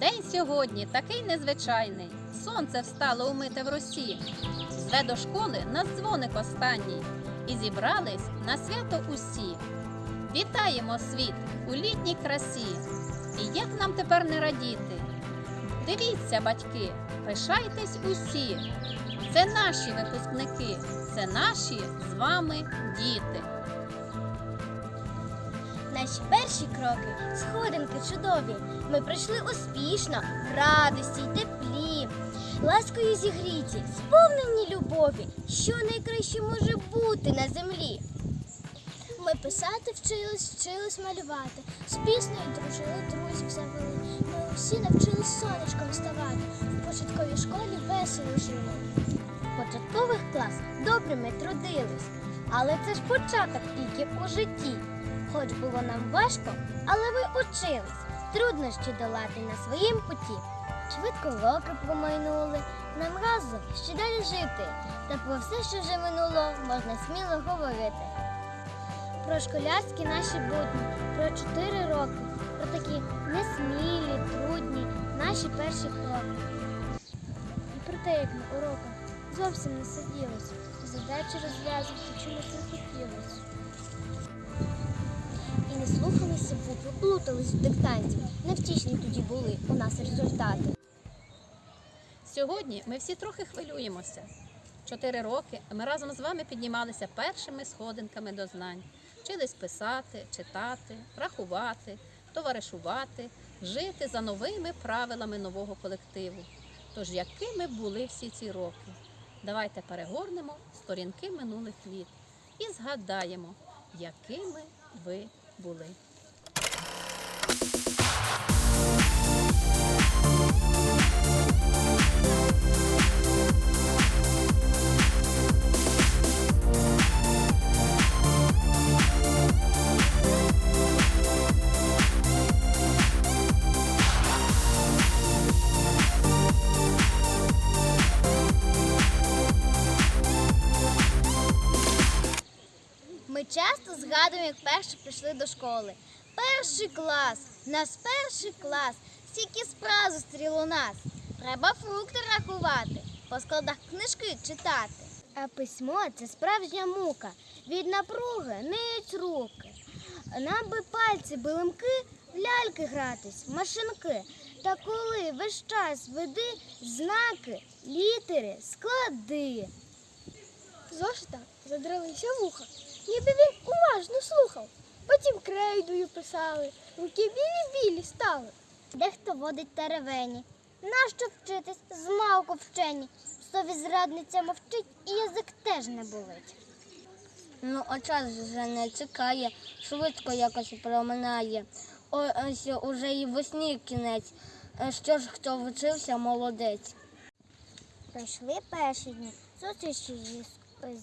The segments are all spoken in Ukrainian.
День сьогодні такий незвичайний. Сонце встало умите в росі. Зве до школи нас дзвоник останній. І зібрались на свято усі. Вітаємо світ у літній красі. І як нам тепер не радіти? Дивіться, батьки, пишайтесь усі. Це наші випускники, це наші з вами діти. Наші перші кроки, сходинки чудові. Ми пройшли успішно, в радості й теплі, ласкою зігріті, сповнені любові, що найкраще може бути на землі. Ми писати вчились, вчились малювати, з піснею дружили, друзів завели. Ми усі навчились сонечком ставати, в початковій школі весело жили. Початкових класах добре ми трудились, але це ж початок тільки у житті. Хоч було нам важко, але ми учились труднощі долати на своїм путі. Швидко роки промайнули, нам разом ще далі жити. Та про все, що вже минуло, можна сміло говорити. Про школярські наші будні, про чотири роки, про такі несмілі, трудні наші перші кроки. І про те, як на уроках зовсім не сиділось, задачі розв'язувати чомусь не хотілось. Слухалися плутались в диктанті. Невтішні тоді були у нас результати. Сьогодні ми всі трохи хвилюємося. Чотири роки ми разом з вами піднімалися першими сходинками до знань. Вчились писати, читати, рахувати, товаришувати, жити за новими правилами нового колективу. Тож якими були всі ці роки? Давайте перегорнемо сторінки минулих літ і згадаємо, якими ви були. Ми часто згадуємо, як перші прийшли до школи. Перший клас, нас перший клас, стільки справ зустріло нас. Треба фрукти рахувати, по складах книжки читати. А письмо це справжня мука. Від напруги ниють руки. Нам би пальці билимки, в ляльки гратись, машинки. Та коли весь час веди знаки, літери, склади. Зошита задралися вуха, ніби він уважно слухав. Потім крейдою писали, руки білі-білі стали. Дехто водить теревені. Нащо вчитись? Змалку вчені. Совість зрадниця мовчить і язик теж не болить. Ну, а час вже не чекає, швидко якось проминає. Ось уже і весні кінець. Е, Що ж, хто вчився, молодець. Пройшли перші дні зустрічі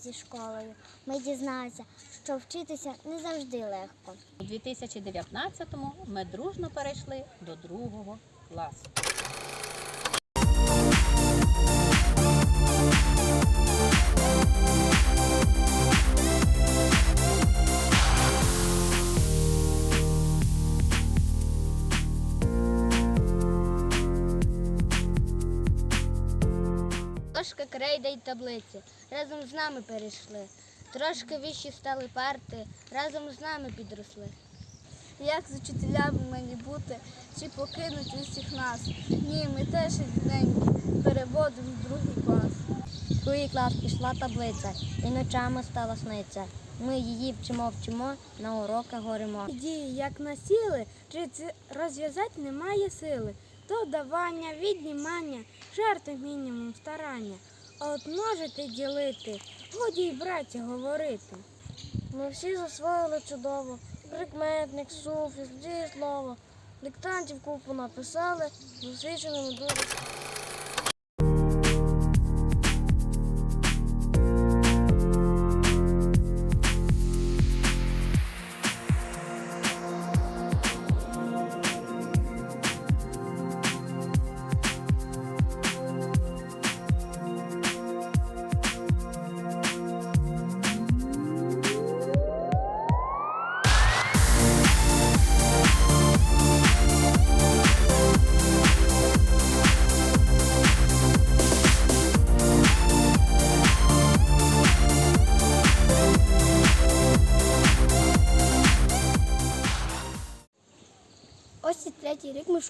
зі школою. Ми дізналися, що вчитися не завжди легко. У 2019-му ми дружно перейшли до другого класу. Крейда й таблиці. Разом з нами перейшли. Трошки вищі стали парти, разом з нами підросли. Як з учителями мені бути, чи покинуть усіх нас? Ні, ми теж рідненькі, переводимо в другий клас. В другий клас пішла таблиця, і ночами стала сниться. Ми її вчимо, вчимо, на уроках горимо. Дії як насіли, чи це розв'язати немає сили. Додавання, віднімання, жарти мінімум старання. А от множити ділити, годі й браті говорити. Ми всі засвоїли чудово. Прикметник, суфіс, дієслово. Диктантів купу написали, досвідченими дуже.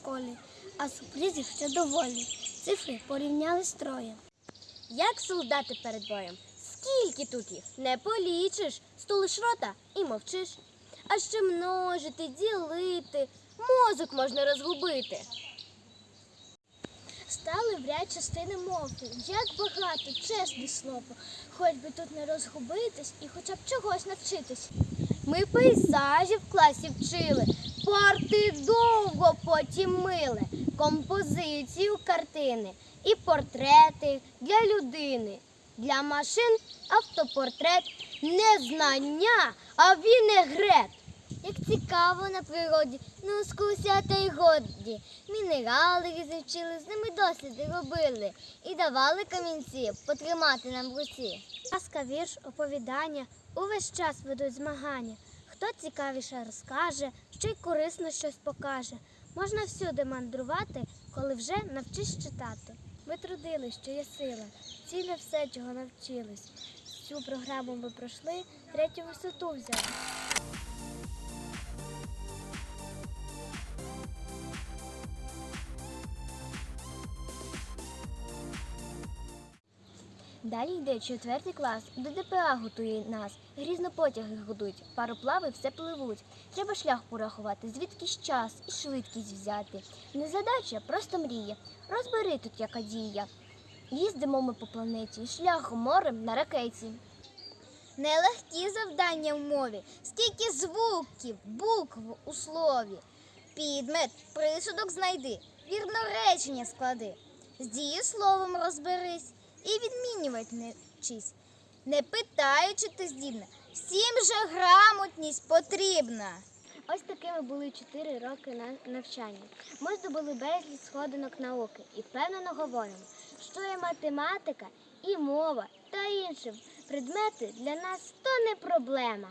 Школі, а сюрпризів ще доволі. Цифри порівняли з троєм. Як солдати перед боєм. Скільки тут їх? Не полічиш. Стулиш рота і мовчиш. А ще множити, ділити, мозок можна розгубити. Стали в ряд частини мовки. Як багато, чесне слово. Хоч би тут не розгубитись і хоча б чогось навчитись. Ми пейзажі в класі вчили, парти довго потім мили, композицію картини і портрети для людини. Для машин автопортрет не знання, а вінегрет. Як цікаво на природі, ну скуся та й годі. Мінерали вчили, з ними досліди робили і давали камінці потримати нам в руці. Казка, вірш, оповідання увесь час ведуть змагання. Хто цікавіше розкаже, що й корисно щось покаже. Можна всюди мандрувати, коли вже навчиш читати. Ми трудились, що є сила, ціле все, чого навчились. Цю програму ми пройшли, третю висоту взяли. Далі йде четвертий клас, до ДПА готує нас. Грізно потяги годуть, пароплави все пливуть. Треба шлях порахувати, звідки ж час і швидкість взяти. Не задача, просто мрія. Розбери тут яка дія. Їздимо ми по планеті, шляхом морем на ракеті. Нелегкі завдання в мові, скільки звуків, букв у слові. Підмет, присудок знайди, вірно речення склади. З дієсловом розберись і відмінювати не вчись. Не питаючи ти здібна, всім же грамотність потрібна. Ось такими були чотири роки на навчання. Ми здобули безліч сходинок науки і впевнено говоримо, що є математика і мова та інші предмети для нас то не проблема.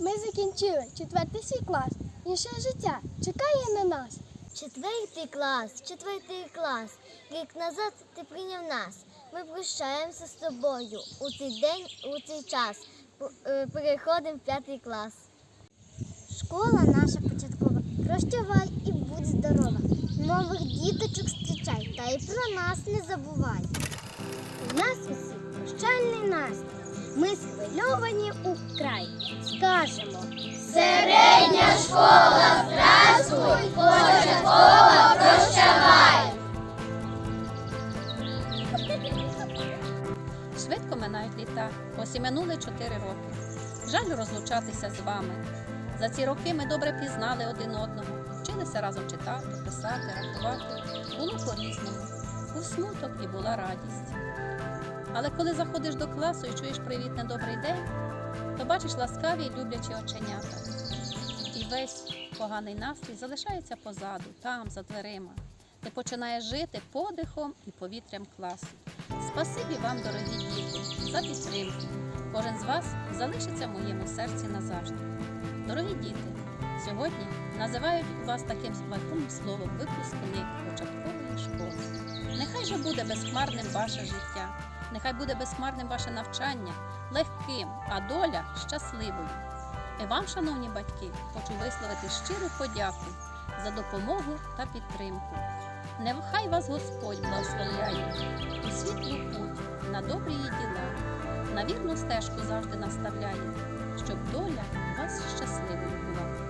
Ми закінчили четвертий свій клас. І ще життя чекає на нас. Четвертий клас, четвертий клас. Рік назад ти прийняв нас. Ми прощаємося з тобою у цей день, у цей час. Е, Переходимо в п'ятий клас. Школа наша початкова. Прощавай і будь здорова. Нових діточок зустрічай, та й про нас не забувай. У нас усіх прощальний настрій. Ми схвильовані у край. Скажемо. Середня школа, здравствуй, ось і минули чотири роки. Жаль розлучатися з вами. За ці роки ми добре пізнали один одного, вчилися разом читати, писати, рахувати. Було по-різному. Був смуток і була радість. Але коли заходиш до класу і чуєш привітне добрий день, то бачиш ласкаві й люблячі оченята. І весь поганий настрій залишається позаду, там, за дверима. Ти починаєш жити подихом і повітрям класу. Спасибі вам, дорогі діти, за підтримку. Кожен з вас залишиться в моєму серці назавжди. Дорогі діти, сьогодні називають вас таким святим словом випускник початкової школи. Нехай же буде безхмарним ваше життя, нехай буде безхмарним ваше навчання, легким, а доля щасливою. І вам, шановні батьки, хочу висловити щиру подяку за допомогу та підтримку. Нехай вас Господь благословляє у світлу путь на добрі діла, на вірну стежку завжди наставляє, щоб доля вас щасливою була.